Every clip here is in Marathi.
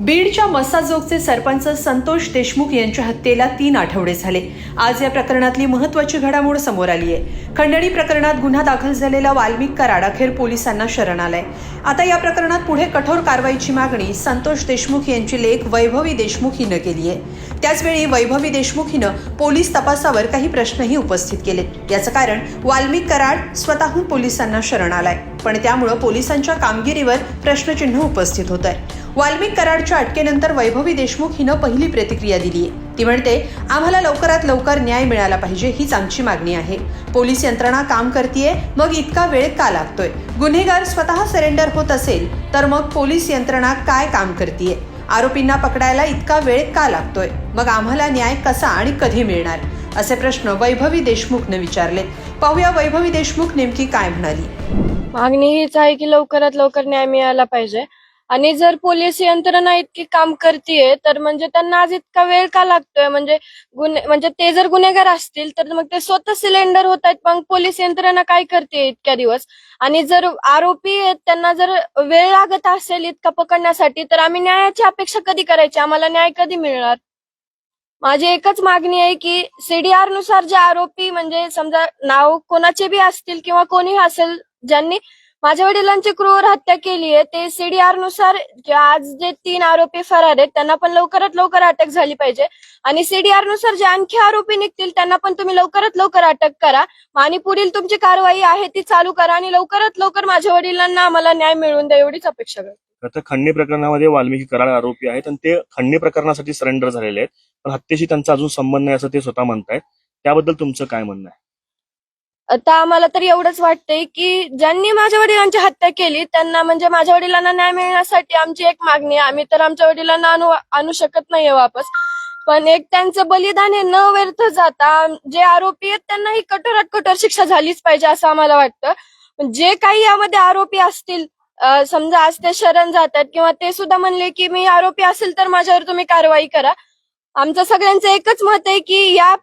बीडच्या मसाजोगचे सरपंच संतोष देशमुख यांच्या हत्येला तीन आठवडे झाले. आज या प्रकरणातली महत्वाची घडामोड समोर आली आहे खंडणी प्रकरणात गुन्हा दाखल झालेला वाल्मिक कराड अखेर पोलिसांना शरण आलाय. आता या प्रकरणात पुढे कठोर कारवाईची मागणी संतोष देशमुख यांची लेख वैभवी देशमुख हिनं केली आहे त्याचवेळी वैभवी देशमुख हिनं पोलीस तपासावर काही प्रश्नही उपस्थित केले. याचं कारण वाल्मिक कराड स्वतःहून पोलिसांना शरण आलाय. पण त्यामुळं पोलिसांच्या कामगिरीवर प्रश्नचिन्ह उपस्थित होत आहे वाल्मिक कराडच्या अटकेनंतर वैभवी देशमुख हिनं पहिली प्रतिक्रिया दिली आहे ती म्हणते आम्हाला लवकरात लवकर न्याय मिळाला पाहिजे हीच आमची मागणी आहे. पोलीस यंत्रणा काम करतीये मग इतका वेळ का लागतोय? गुन्हेगार स्वतः सरेंडर होत असेल तर मग पोलीस यंत्रणा काय काम करतीये? आरोपींना पकडायला इतका वेळ का लागतोय? मग आम्हाला न्याय कसा आणि कधी मिळणार? असे प्रश्न वैभवी देशमुखने विचारले. पाहूया वैभवी देशमुख नेमकी काय म्हणाली. मागणी हीच आहे की लवकरात लवकर न्याय मिळाला पाहिजे. आणि जर पोलीस यंत्रणा इतकी काम करतीये तर म्हणजे त्यांना आज इतका वेळ का लागतोय? म्हणजे गुन्हे म्हणजे ते जर गुन्हेगार असतील तर मग ते स्वतः सिलेंडर होत आहेत मग पोलीस यंत्रणा काय करते इतक्या दिवस? आणि जर आरोपी त्यांना जर वेळ लागत असेल इतका पकडण्यासाठी तर आम्ही न्यायाची अपेक्षा कधी करायची? आम्हाला न्याय कधी मिळणार? माझी एकच मागणी आहे की सीडीआरनुसार जे आरोपी म्हणजे समजा नाव कोणाचे बी असतील किंवा कोणी असेल ज्यांनी माझ्या वडिलांची क्रूर हत्या केली आहे. ते सीडीआरनुसार आज जे तीन आरोपी फरार आहेत त्यांना पण लवकरात लवकर अटक झाली पाहिजे. आणि सीडीआरनुसार जे आणखी आरोपी निघतील त्यांना पण तुम्ही लवकरात लवकर अटक करा. आणि पुढील तुमची कारवाई आहे ती चालू करा आणि लवकरात लवकर माझ्या वडिलांना आम्हाला न्याय मिळवून द्या एवढीच अपेक्षा करतो. आता खंडणी प्रकरणामध्ये वाल्मिकी कराड आरोपी आहेत आणि ते खंडणी प्रकरणासाठी सरेंडर झालेले आहेत. पण हत्येशी त्यांचा अजून संबंध नाही असं ते स्वतः म्हणतायत. त्याबद्दल तुमचं काय म्हणणं आहे? आता आम्हाला तर एवढंच वाटतंय की ज्यांनी माझ्या वडिलांची हत्या केली त्यांना म्हणजे माझ्या वडिलांना न्याय मिळण्यासाठी आमची एक मागणी आहे. आम्ही तर आमच्या वडिलांना आणू आणू शकत नाहीये वापस. पण एक त्यांचं बलिदान हे न व्यर्थ जाता जे आरोपी आहेत त्यांनाही कठोरात कठोर शिक्षा झालीच पाहिजे असं आम्हाला वाटतं. जे काही यामध्ये आरोपी असतील समजा आज ते शरण जातात किंवा ते सुद्धा म्हणले की मी आरोपी असेल तर माझ्यावर तुम्ही कारवाई करा. आमचं सगळ्यांचं एकच मत आहे की या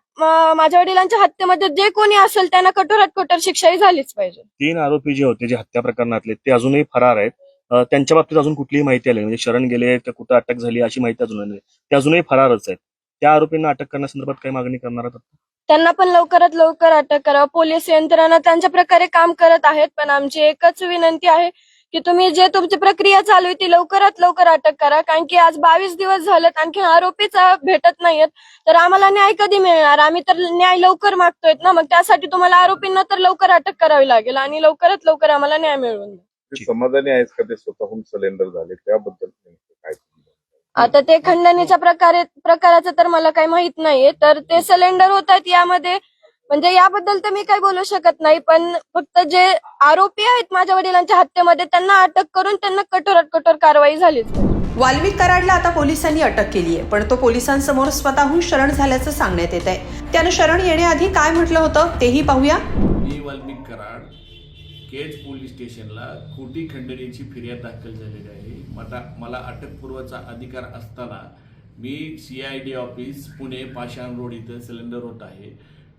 माझ्या वडिलांच्या हत्येमध्ये जे कोणी असेल त्यांना कठोरात कठोर शिक्षाही झालीच पाहिजे. तीन आरोपी जे होते जे हत्या प्रकरणातले ते अजूनही फरार आहेत. त्यांच्या बाबतीत अजून कुठलीही माहिती आली. म्हणजे शरण गेले तर कुठं अटक झाली अशी माहिती अजून नाही. ते अजूनही फरारच आहेत. त्या आरोपींना अटक करण्यासंदर्भात काही मागणी करणार आहात? त्यांना पण लवकरात लवकर अटक करा पोलीस यंत्रणा त्यांच्या प्रकारे काम करत आहेत पण आमची एकच विनंती आहे की तुम्ही जे तुमची प्रक्रिया चालू आहे ती लवकरात लवकर अटक करा. कारण की आज बावीस दिवस झालेत आणखी आरोपीच भेटत नाहीयेत. तर आम्हाला न्याय कधी मिळणार? आम्ही तर न्याय लवकर मागतोय ना. मग त्यासाठी तुम्हाला आरोपींना तर लवकर अटक करावी लागेल आणि लवकरात लवकर आम्हाला न्याय मिळवून समाधानी आहेस का? ते स्वतःहून सिलेंडर झाले त्याबद्दल काय? आता ते खंडणीच्या प्रकारे प्रकाराचं तर मला काही माहीत नाहीये. तर ते सिलेंडर होत आहेत यामध्ये म्हणजे याबद्दल तर मी काही बोलू शकत नाही पण फक्त जे आरोपी आहेत माझ्या वडिलांच्या हत्येमध्ये त्यांना अटक करून त्यांना कठोरात कठोर कारवाई झालीच. वाल्मिक कराडला आता पोलिसांनी अटक केली आहे पण तो पोलिसांसमोर स्वतःहून शरण झाल्याचं सांगण्यात येत आहे. त्यानं शरण येण्याआधी काय म्हटलं होतं तेही पाहूया. मी वाल्मिक कराड केज पोलीस स्टेशनला खोटी खंडणीची फिर्याद दाखल झालेली आहे. मला मला अटकपूर्वचा अधिकार असताना मी C I D office Pune Pashan road इथं सिलेंडर होत आहे.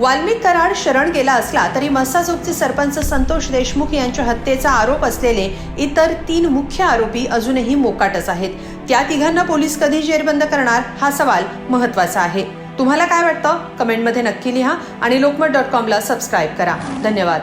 वाल्मिक कराड शरण गेला असला तरी मसाजोगचे सरपंच संतोष देशमुख यांच्या हत्येचा आरोप असलेले इतर तीन मुख्य आरोपी अजूनही मोकाटच आहेत. त्या तिघांना पोलीस कधी जेरबंद करणार हा सवाल महत्त्वाचा आहे. तुम्हाला काय वाटतं? कमेंटमध्ये नक्की लिहा आणि लोकमत डॉट कॉमला सबस्क्राईब करा. धन्यवाद.